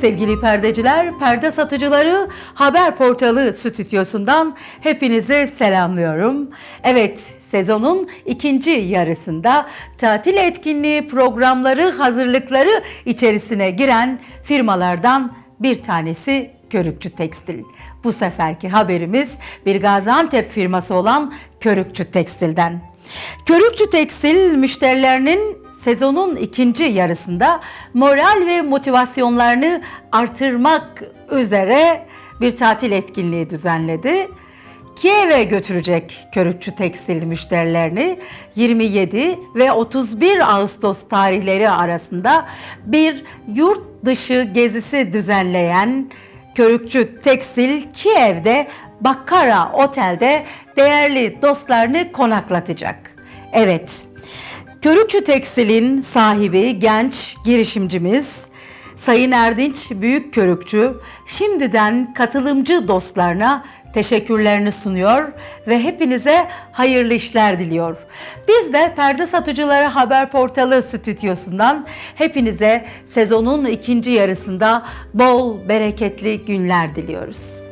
Sevgili perdeciler, perde satıcıları Haber Portalı stüdyosundan hepinize selamlıyorum. Evet, sezonun ikinci yarısında tatil etkinliği programları hazırlıkları içerisine giren firmalardan bir tanesi Körükçü Tekstil. Bu seferki haberimiz bir Gaziantep firması olan Körükçü Tekstil'den. Körükçü Tekstil müşterilerinin sezonun ikinci yarısında moral ve motivasyonlarını artırmak üzere bir tatil etkinliği düzenledi. Kiev'e götürecek Körükçü Tekstil müşterilerini 27 ve 31 Ağustos tarihleri arasında bir yurt dışı gezisi düzenleyen Körükçü Tekstil Kiev'de Bakkara Otel'de değerli dostlarını konaklatacak. Evet, Körükçü Tekstil'in sahibi genç girişimcimiz Sayın Erdinç Büyük Körükçü şimdiden katılımcı dostlarına teşekkürlerini sunuyor ve hepinize hayırlı işler diliyor. Biz de Perde Satıcıları Haber Portalı stüdyosundan hepinize sezonun ikinci yarısında bol bereketli günler diliyoruz.